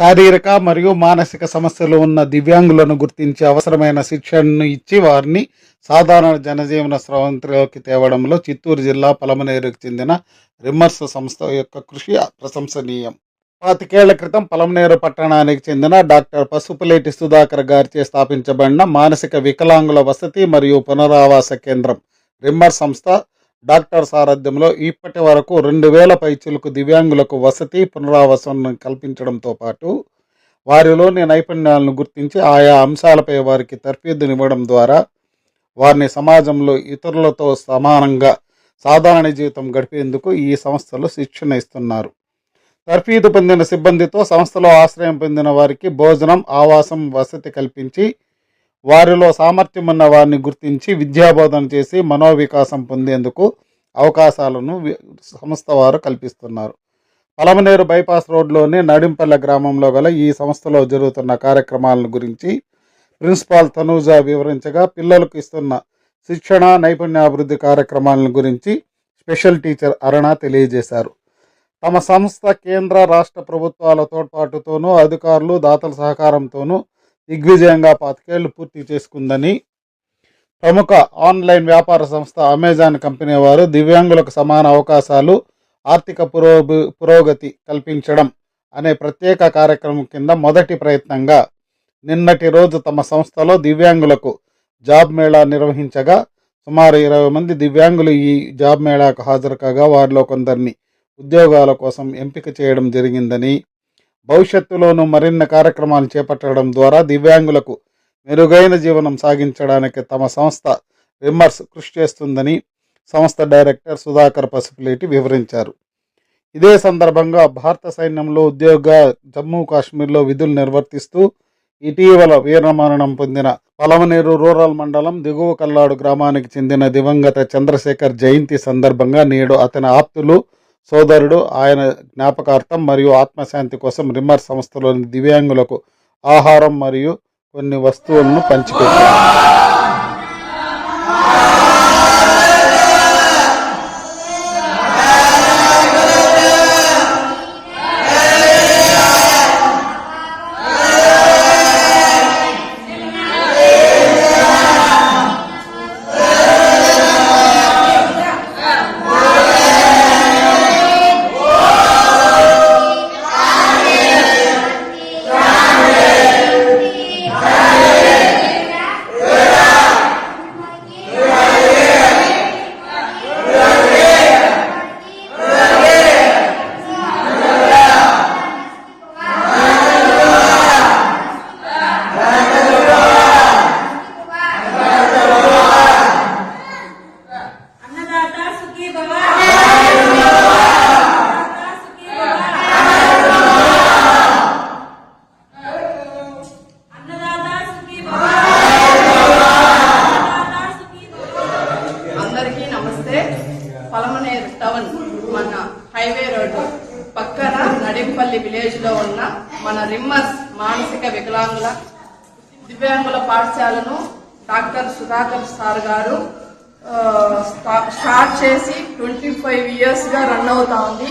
శారీరక మరియు మానసిక సమస్యలు ఉన్న దివ్యాంగులను గుర్తించి అవసరమైన శిక్షణను ఇచ్చి వారిని సాధారణ జనజీవన స్రవంతిలోకి తేవడంలో చిత్తూరు జిల్లా పలమనేరుకు చెందిన రిమ్మర్స్ సంస్థ యొక్క కృషి ప్రశంసనీయం. పాతికేళ్ళ క్రితం పలమనేరు పట్టణానికి చెందిన డాక్టర్ పసుపులేటి సుధాకర్ గారిచే స్థాపించబడిన మానసిక వికలాంగుల వసతి మరియు పునరావాస కేంద్రం రిమ్మర్ సంస్థ డాక్టర్ సారథ్యంలో ఇప్పటి వరకు రెండు వేల పైచులకు దివ్యాంగులకు వసతి పునరావాసం కల్పించడంతో పాటు వారిలోని నైపుణ్యాలను గుర్తించి ఆయా అంశాలపై వారికి తర్ఫీదునివ్వడం ద్వారా వారిని సమాజంలో ఇతరులతో సమానంగా సాధారణ జీవితం గడిపేందుకు ఈ సంస్థలు శిక్షణ ఇస్తున్నారు. తర్ఫీదు పొందిన సిబ్బందితో సంస్థలో ఆశ్రయం పొందిన వారికి భోజనం ఆవాసం వసతి కల్పించి వారిలో సామర్థ్యం ఉన్న వారిని గుర్తించి విద్యాబోధన చేసి మనోవికాసం పొందేందుకు అవకాశాలను వి- సంస్థ వారు కల్పిస్తున్నారు. పలమనేరు బైపాస్ రోడ్లోని నడింపల్లె గ్రామంలో గల ఈ సంస్థలో జరుగుతున్న కార్యక్రమాలను గురించి ప్రిన్సిపాల్ తనూజ వివరించగా పిల్లలకు ఇస్తున్న శిక్షణ నైపుణ్యాభివృద్ధి కార్యక్రమాలను గురించి స్పెషల్ టీచర్ అరుణ తెలియజేశారు. తమ సంస్థ కేంద్ర రాష్ట్ర ప్రభుత్వాల తోడ్పాటుతోనూ అధికారులు దాతల సహకారంతోనూ దిగ్విజయంగా పాతికేళ్ళు పూర్తి చేసుకుందని ప్రముఖ ఆన్లైన్ వ్యాపార సంస్థ అమెజాన్ కంపెనీ వారు దివ్యాంగులకు సమాన అవకాశాలు ఆర్థిక పురోభి పురోగతి కల్పించడం అనే ప్రత్యేక కార్యక్రమం కింద మొదటి ప్రయత్నంగా నిన్నటి రోజు తమ సంస్థలో దివ్యాంగులకు జాబ్ మేళా నిర్వహించగా సుమారు ఇరవై మంది దివ్యాంగులు ఈ జాబ్ మేళాకు హాజరు కాగా వారిలో కొందరిని ఉద్యోగాల కోసం ఎంపిక చేయడం జరిగిందని భవిష్యత్తులోనూ మరిన్ని కార్యక్రమాలు చేపట్టడం ద్వారా దివ్యాంగులకు మెరుగైన జీవనం సాగించడానికి తమ సంస్థ విమర్శ కృషి చేస్తుందని సంస్థ డైరెక్టర్ సుధాకర్ పసుపులేటి వివరించారు. ఇదే సందర్భంగా భారత సైన్యంలో ఉద్యోగ జమ్మూ కాశ్మీర్లో విధులు నిర్వర్తిస్తూ ఇటీవల వీరమరణం పొందిన పలమనేరు రూరల్ మండలం దిగువ కల్లాడు గ్రామానికి చెందిన దివంగత చంద్రశేఖర్ జయంతి సందర్భంగా నేడు అతని ఆప్తులు సోదరుడు ఆయన జ్ఞాపకార్థం మరియు ఆత్మశాంతి కోసం రిమ్మర్ సంస్థలోని దివ్యాంగులకు ఆహారం మరియు కొన్ని వస్తువులను పంచిపెట్టారు మన రిమ్మర్స్ మానసిక వికలాంగుల దివ్యాంగుల పాఠశాలను డాక్టర్ సుధాకర్ సార్ గారు స్టా- స్టార్ట్ చేసి ట్వంటీ ఫైవ్ ఇయర్స్గా రన్ అవుతా ఉంది.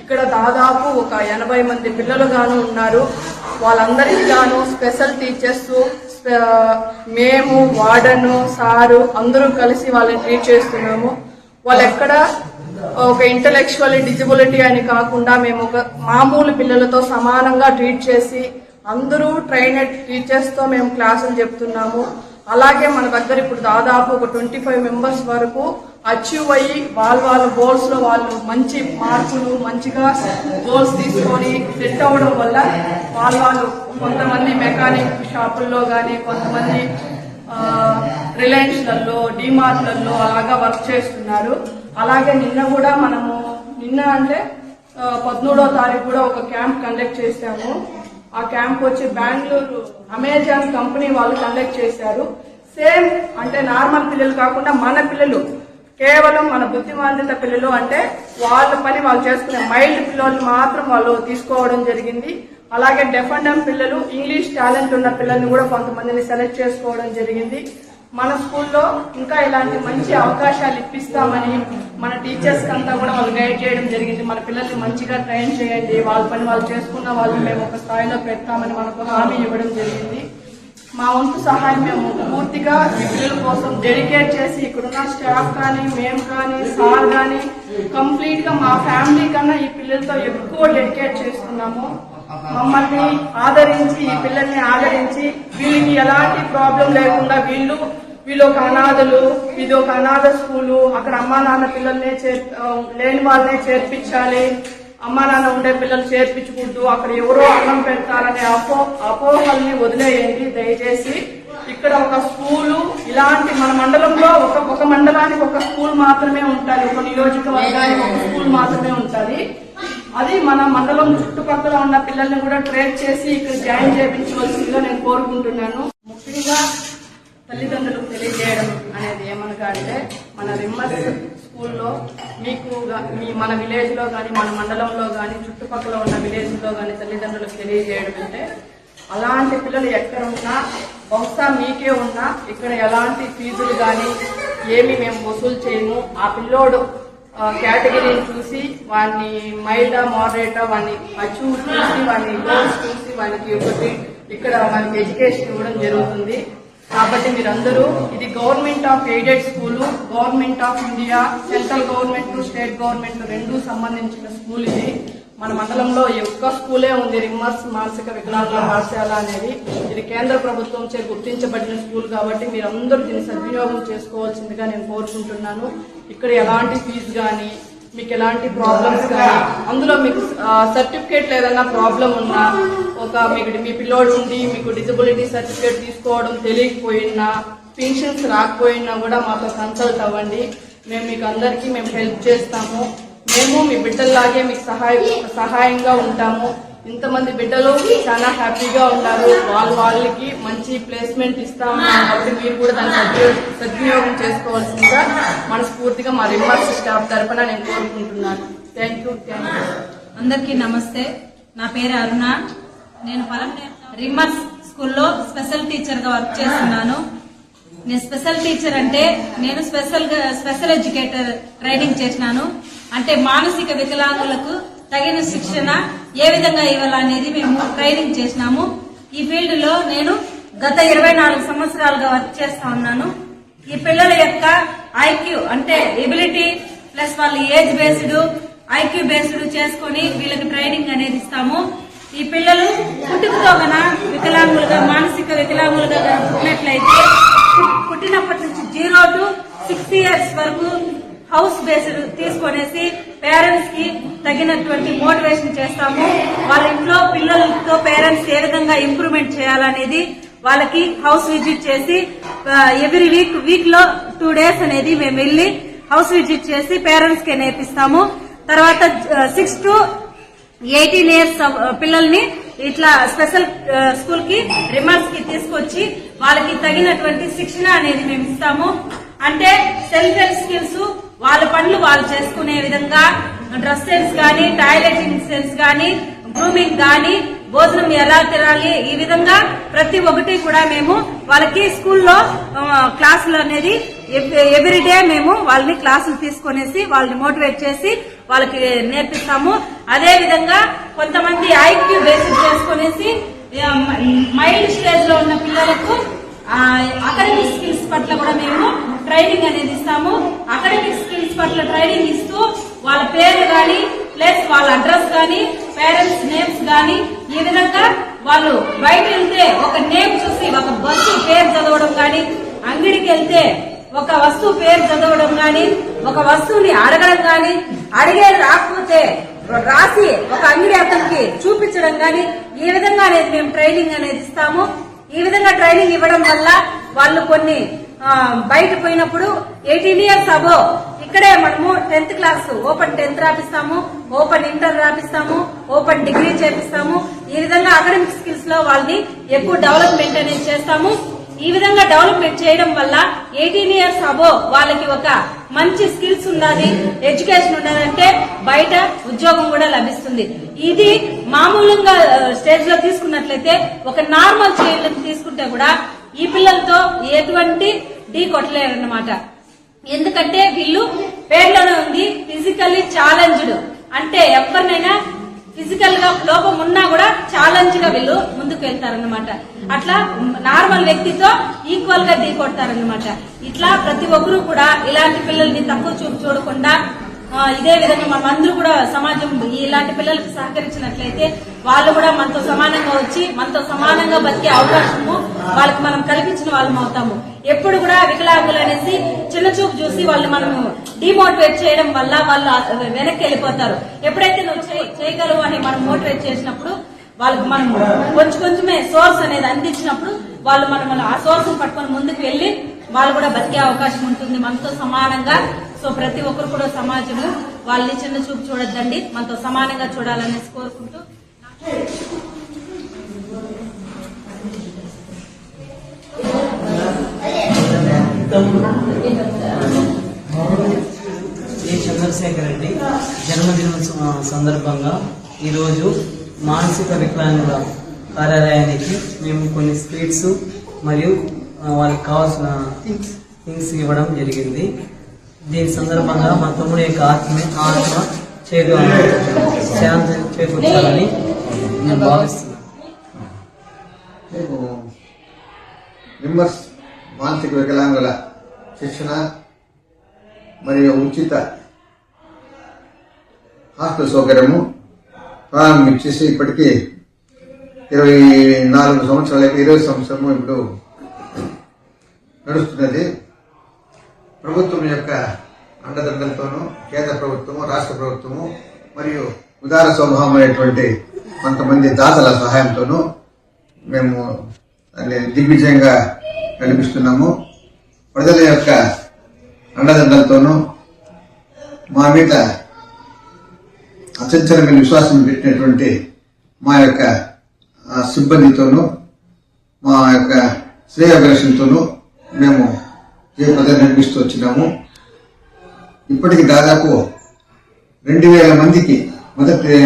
ఇక్కడ దాదాపు ఒక ఎనభై మంది పిల్లలు గాను ఉన్నారు. వాళ్ళందరికీ గాను స్పెషల్ టీచర్స్ మేము వార్డను సారు అందరూ కలిసి వాళ్ళని ట్రీట్ చేస్తున్నాము. వాళ్ళు ఎక్కడ ఒక ఇంటలెక్చువల్ డిజబిలిటీ అని కాకుండా మేము ఒక మామూలు పిల్లలతో సమానంగా ట్రీట్ చేసి అందరూ ట్రైనెడ్ టీచర్స్తో మేము క్లాసులు చెప్తున్నాము. అలాగే మన దగ్గర ఇప్పుడు దాదాపు ఒక ట్వంటీ ఫైవ్ మెంబర్స్ వరకు అచీవ్ అయ్యి వాళ్ళ వాళ్ళ గోల్స్లో వాళ్ళు మంచి మార్కులు మంచిగా గోల్స్ తీసుకొని సెట్ అవ్వడం వల్ల వాళ్ళ వాళ్ళు కొంతమంది మెకానిక్ షాపుల్లో కానీ కొంతమంది రిలయన్స్లలో డిమార్ట్లలో అలాగా వర్క్ చేస్తున్నారు. అలాగే నిన్న కూడా మనము నిన్న అంటే పద్మూడో పదమూడో తారీఖు కూడా ఒక క్యాంప్ కండక్ట్ చేశాము. ఆ క్యాంప్ వచ్చి బెంగళూరు అమెజాన్ కంపెనీ వాళ్ళు కండక్ట్ చేశారు. సేమ్ అంటే నార్మల్ పిల్లలు కాకుండా మన పిల్లలు కేవలం మన బుద్ధిమాంద్యత పిల్లలు అంటే వాళ్ళ పని వాళ్ళు చేసుకునే మైల్డ్ పిల్లలు మాత్రం వాళ్ళు తీసుకోవడం జరిగింది. అలాగే డెఫ్ అండ్ పిల్లలు ఇంగ్లీష్ టాలెంట్ ఉన్న పిల్లల్ని కూడా కొంతమందిని సెలెక్ట్ చేసుకోవడం జరిగింది. మన స్కూల్లో ఇంకా ఇలాంటి మంచి అవకాశాలు ఇప్పిస్తామని మన టీచర్స్ అంతా కూడా వాళ్ళు గైడ్ చేయడం జరిగింది. మన పిల్లల్ని మంచిగా ట్రైన్ చేయండి. వాళ్ళ పని వాళ్ళు చేసుకున్న వాళ్ళు మేము ఒక స్థాయిలో పెడతామని మనకు హామీ ఇవ్వడం జరిగింది. మా వంతు సహాయం మేము పూర్తిగా ఈ పిల్లల కోసం డెడికేట్ చేసి ఇక్కడున్న స్టాఫ్ కానీ మేము కానీ సార్ కానీ కంప్లీట్గా మా ఫ్యామిలీ కన్నా ఈ పిల్లలతో ఎక్కువ డెడికేట్ చేస్తున్నాము. మమ్మల్ని ఆదరించి ఈ పిల్లల్ని ఆదరించి వీళ్ళకి ఎలాంటి ప్రాబ్లం లేకుండా వీళ్ళు వీళ్ళు ఒక అనాథలు ఇది ఒక అనాథ స్కూలు. అక్కడ అమ్మా నాన్న పిల్లల్నే చేర్ లేని వాళ్ళనే చేర్పించాలి. అమ్మా నాన్న ఉండే పిల్లలు చేర్పించకూడదు. అక్కడ ఎవరో అన్నం పెడతారనే అపో అపోహల్ని వదిలేయండి దయచేసి. ఇక్కడ ఒక స్కూలు ఇలాంటి మన మండలంలో ఒక ఒక మండలానికి ఒక స్కూల్ మాత్రమే ఉంటుంది. ఒక నియోజకవర్గానికి ఒక స్కూల్ మాత్రమే ఉంటుంది. అది మన మండలం చుట్టుపక్కల ఉన్న పిల్లల్ని కూడా ట్రైన్ చేసి ఇక్కడ జాయిన్ చేయించవలసిందిగా నేను కోరుకుంటున్నాను. ముఖ్యంగా తల్లిదండ్రులకు తెలియజేయడం అనేది ఏమనగా అంటే మన రిమ్మర్స్ స్కూల్లో మీకు మీ మన విలేజ్లో కానీ మన మండలంలో కానీ చుట్టుపక్కల ఉన్న విలేజ్లో కానీ తల్లిదండ్రులకు తెలియజేయడం అంటే అలాంటి పిల్లలు ఎక్కడ ఉన్నా బహుశా మీకే ఉన్నా ఇక్కడ ఎలాంటి ఫీజులు కానీ ఏమి మేము వసూలు చేయము. ఆ పిల్లోడు కేటగిరీని చూసి వాడిని మైల్డా మోడరేటా వాడిని అచీవ్ చూసి వాడిని చూసి వానికి ఒకటి ఇక్కడ మనకి ఎడ్యుకేషన్ ఇవ్వడం జరుగుతుంది. కాబట్టి మీరందరూ ఇది government of aided school government of India central government state government రెండు సంబంధించిన స్కూల్ ఇది. మన మండలంలో ఒక్క స్కూలే ఉంది రిమ్మర్స్ మానసిక వికలాంగుల పాఠశాల అనేది. ఇది కేంద్ర ప్రభుత్వం చే గుర్తించబడిన స్కూల్ కాబట్టి మీరందరూ దీన్ని సద్వినియోగం చేసుకోవాల్సిందిగా నేను కోరుకుంటున్నాను. ఇక్కడ ఎలాంటి ఫీజు కానీ మీకు ఎలాంటి ప్రాబ్లమ్స్ కానీ అందులో మీకు సర్టిఫికేట్ ఏదైనా ప్రాబ్లం ఉన్నా ఒక మీకు మీ పిల్లోడు ఉండి మీకు డిజబిలిటీ సర్టిఫికేట్ తీసుకోవడం తెలియకపోయినా పెన్షన్స్ రాకపోయినా కూడా మాతో కన్సల్ట్ అవ్వండి. మేము మీకు అందరికీ మేము హెల్ప్ చేస్తాము. మేము మీ బిడ్డల్లాగే మీకు సహాయ సహాయంగా ఉంటాము. ఇంతమంది బిడ్డలు చాలా హ్యాపీగా ఉన్నారు వాళ్ళ వాళ్ళకి మంచి ప్లేస్మెంట్ ఇస్తాం కాబట్టి మీరు కూడా దాన్ని సద్వినియోగం చేసుకోవాల్సిందిగా మనస్ఫూర్తిగా మా రిమర్స్ స్టాఫ్ తరఫున నేను కోరుకుంటున్నాను. థ్యాంక్ యూ థ్యాంక్ యూ అందరికీ నమస్తే. నా పేరు అరుణ. నేను పలం రిమర్స్ స్కూల్లో స్పెషల్ టీచర్గా వర్క్ చేస్తున్నాను. నేను స్పెషల్ టీచర్ అంటే నేను స్పెషల్గా స్పెషల్ ఎడ్యుకేటర్ ట్రైనింగ్ చేసినాను. అంటే మానసిక వికలాంగులకు తగిన శిక్షణ ఏ విధంగా ఇవ్వాలనేది మేము ట్రైనింగ్ చేసినాము. ఈ ఫీల్డ్లో నేను గత ఇరవై నాలుగు సంవత్సరాలుగా వర్క్ చేస్తా ఉన్నాను. ఈ పిల్లల యొక్క ఐక్యూ అంటే ఎబిలిటీ ప్లస్ వాళ్ళ ఏజ్ బేస్డ్ ఐక్యూ బేస్డ్ చేసుకొని వీళ్ళకి ట్రైనింగ్ అనేది ఇస్తాము. ఈ పిల్లలు పుట్టుకతో గన వికలాంగులుగా మానసిక వికలాంగులుగా పుట్టినట్లయితే పుట్టినప్పటి నుంచి జీరో టు సిక్స్ ఇయర్స్ వరకు హౌస్ బేస్డ్ తీసుకొనేసి పేరెంట్స్కి తగినటువంటి మోటివేషన్ చేస్తాము. వాళ్ళ ఇంట్లో పిల్లలతో పేరెంట్స్ ఏ విధంగా ఇంప్రూవ్మెంట్ చేయాలనేది వాళ్ళకి హౌస్ విజిట్ చేసి ఎవ్రీ వీక్ వీక్లో టూ డేస్ అనేది మేము వెళ్ళి హౌస్ విజిట్ చేసి పేరెంట్స్కి నేర్పిస్తాము. తర్వాత సిక్స్ టు ఎయిటీన్ ఇయర్స్ పిల్లల్ని ఇట్లా స్పెషల్ స్కూల్కి రిమార్క్స్కి తీసుకొచ్చి వాళ్ళకి తగినటువంటి శిక్షణ అనేది మేము ఇస్తాము. అంటే సెల్ఫ్ హెల్ప్ స్కిల్స్ వాళ్ళు చేసుకునే విధంగా డ్రెస్ సెన్స్ కానీ టాయిలెటింగ్ సెన్స్ కానీ గ్రూమింగ్ కానీ భోజనం ఎలా తినాలి ఈ విధంగా ప్రతి ఒక్కటి కూడా మేము వాళ్ళకి స్కూల్లో క్లాసులు అనేది ఎవ్రీడే మేము వాళ్ళని క్లాసులు తీసుకునేసి వాళ్ళని మోటివేట్ చేసి వాళ్ళకి నేర్పిస్తాము. అదే విధంగా కొంతమంది ఐక్యూ బేసిక్ చేసుకునేసి మైల్డ్ స్టేజ్లో ఉన్న పిల్లలకు అకాడమిక్ స్కిల్స్ పట్ల కూడా మేము ట్రైనింగ్ అనేది ఇస్తాము. అకాడమిక్ స్కిల్స్ పట్ల ట్రైనింగ్ ఇస్తూ వాళ్ళ పేర్లు కానీ ప్లస్ వాళ్ళ అడ్రస్ కానీ పేరెంట్స్ నేమ్స్ కానీ ఈ విధంగా వాళ్ళు బయట వెళ్తే ఒక నేమ్ చూసి ఒక బస్సు పేరు చదవడం కానీ అంగడికి వెళ్తే ఒక వస్తువు పేరు చదవడం కానీ ఒక వస్తువుని అడగడం కానీ అడిగేది రాకపోతే రాసి ఒక అంగడి అతనికి చూపించడం కానీ ఈ విధంగా అనేది మేము ట్రైనింగ్ అనేది ఇస్తాము. ఈ విధంగా ట్రైనింగ్ ఇవ్వడం వల్ల వాళ్ళు కొన్ని బయట పోయినప్పుడు ఎయిటీన్ ఇయర్స్ అబో ఇక్కడే మనము టెన్త్ క్లాస్ ఓపెన్ టెన్త్ రాపిస్తాము ఓపెన్ ఇంటర్ రాపిస్తాము ఓపెన్ డిగ్రీ చేపిస్తాము. ఈ విధంగా అకాడమిక్ స్కిల్స్లో వాళ్ళని ఎక్కువ డెవలప్మెంట్ అనేది చేస్తాము. ఈ విధంగా డెవలప్మెంట్ చేయడం వల్ల ఎయిటీన్ ఇయర్స్ అబో వాళ్ళకి ఒక మంచి స్కిల్స్ ఉన్నది ఎడ్యుకేషన్ ఉన్నదంటే బయట ఉద్యోగం కూడా లభిస్తుంది. ఇది మామూలుగా స్టేజ్లో తీసుకున్నట్లయితే ఒక నార్మల్ చైల్డ్ తీసుకుంటే కూడా ఈ పిల్లలతో ఎటువంటి ఢీ కొట్టలేరన్నమాట. ఎందుకంటే వీళ్ళు పేర్లోనే ఉంది ఫిజికల్లీ ఛాలెంజ్డ్ అంటే ఎవరినైనా ఫిజికల్గా లోపం ఉన్నా కూడా ఛాలెంజ్గా వీళ్ళు ముందుకు వెళ్తారన్నమాట అట్లా నార్మల్ వ్యక్తితో ఈక్వల్గా ఢీ కొడతారన్నమాట. ఇట్లా ప్రతి ఒక్కరూ కూడా ఇలాంటి పిల్లల్ని తక్కువ చూపు చూడకుండా ఇదే విధంగా మనం అందరూ కూడా సమాజం ఇలాంటి పిల్లలకు సహకరించినట్లయితే వాళ్ళు కూడా మనతో సమానంగా వచ్చి మనతో సమానంగా బతికే అవకాశము వాళ్ళకి మనం కల్పించిన వాళ్ళం అవుతాము. ఎప్పుడు కూడా వికలాంగులు అనేసి చిన్న చూపు చూసి వాళ్ళు మనము డిమోటివేట్ చేయడం వల్ల వాళ్ళు వెనక్కి వెళ్ళిపోతారు. ఎప్పుడైతే నువ్వు చేయగలవు అని మనం మోటివేట్ చేసినప్పుడు వాళ్ళకి మనం కొంచెం కొంచెమే సోర్స్ అనేది అందించినప్పుడు వాళ్ళు మనం మనం ఆ సోర్స్ పట్టుకొని ముందుకు వెళ్ళి వాళ్ళు కూడా బతికే అవకాశం ఉంటుంది. మనతో సమానంగా సో ప్రతి ఒక్కరు కూడా సమాజము వాళ్ళని చిన్న చూపు చూడొద్దండి. మనతో సమానంగా చూడాలనేసి కోరుకుంటూ ఏ చంద్రశేఖర్ రెడ్డి జన్మదినోత్సవ సందర్భంగా ఈరోజు మానసిక వికలాంగుల కార్యాలయానికి మేము కొన్ని స్వీట్స్ మరియు వాళ్ళకి కావాల్సిన థింగ్స్ ఇవ్వడం జరిగింది. దీని సందర్భంగా మా తమ్ముడి యొక్క ఆత్మ ఆత్మ చేదు శాంతి చేకూర్చాలని నేను భావిస్తున్నాను. మేము మానసిక వికలాంగుల శిక్షణ మరియు ఉచిత హాస్టల్ సౌకర్యము ప్రారంభించేసి ఇప్పటికీ ఇరవై నాలుగు సంవత్సరాలు ఇరవై సంవత్సరము ఇప్పుడు నడుస్తున్నది. ప్రభుత్వం యొక్క అండదండలతోనూ కేంద్ర ప్రభుత్వము రాష్ట్ర ప్రభుత్వము మరియు ఉదార స్వభావమైనటువంటి కొంతమంది దాతల సహాయంతోనూ మేము దిగ్విజయంగా కనిపిస్తున్నాము ప్రజల యొక్క అండదండలతోనూ మా మీద అచంచలమైన విశ్వాసం పెట్టినటువంటి మా యొక్క సిబ్బందితోనూ మా యొక్క శ్రేయాభిలాషంతోనూ మేము ప్రజలు నడిపిస్తూ వచ్చినాము. ఇప్పటికి దాదాపు రెండు వేల మందికి మొదటి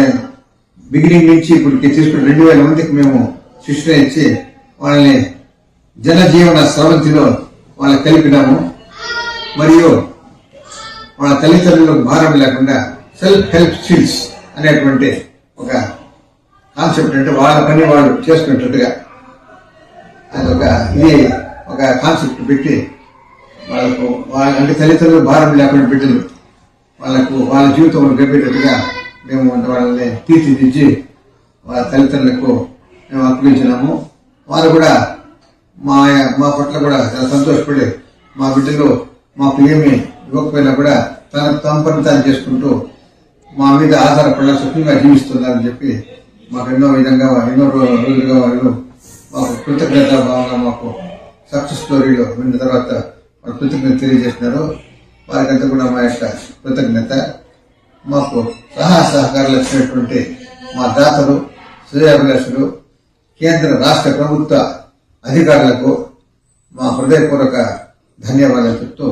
బిగినింగ్ నుంచి ఇప్పటికి తీసుకుని రెండు వేల మందికి మేము శిక్షణ ఇచ్చి వాళ్ళని జనజీవన స్రవంతిలో వాళ్ళని కలిపినాము. మరియు వాళ్ళ తల్లిదండ్రులకు భారం లేకుండా సెల్ఫ్ హెల్ప్ స్కిల్స్ అనేటువంటి ఒక కాన్సెప్ట్ అంటే వాళ్ళ పని వాళ్ళు చేసుకునేటట్టుగా. అది ఒక ఇది ఒక కాన్సెప్ట్ పెట్టి వాళ్ళకు వాళ్ళ అంటే తల్లిదండ్రులు భారం లేకుండా బిడ్డలు వాళ్ళకు వాళ్ళ జీవితంలో గడిపేటట్టుగా మేము వాళ్ళని తీర్చిదిద్ది వాళ్ళ తల్లిదండ్రులకు మేము అప్పగించినాము. వారు కూడా మా మా పట్ల కూడా చాలా సంతోషపడి మా బిడ్డలు మాకు ఏమి ఇవ్వకపోయినా కూడా తన తమ పని తాను చేసుకుంటూ మా మీద ఆధారపడ సుఖంగా జీవిస్తున్నారని చెప్పి మాకు ఎన్నో విధంగా ఎన్నో రోజులుగా వాళ్ళు మాకు కృతజ్ఞత భావంగా మాకు. సక్సెస్ స్టోరీలో విన్న తర్వాత వారు కృతజ్ఞత తెలియజేస్తున్నారు. వారికంతా కూడా మా యొక్క కృతజ్ఞత మాకు సహా సహకారాలు ఇచ్చినటువంటి మా దాతలు శ్రేయాభిలాషులు కేంద్ర రాష్ట్ర ప్రభుత్వ అధికారులకు మా హృదయపూర్వక ధన్యవాదాలు చెప్తూ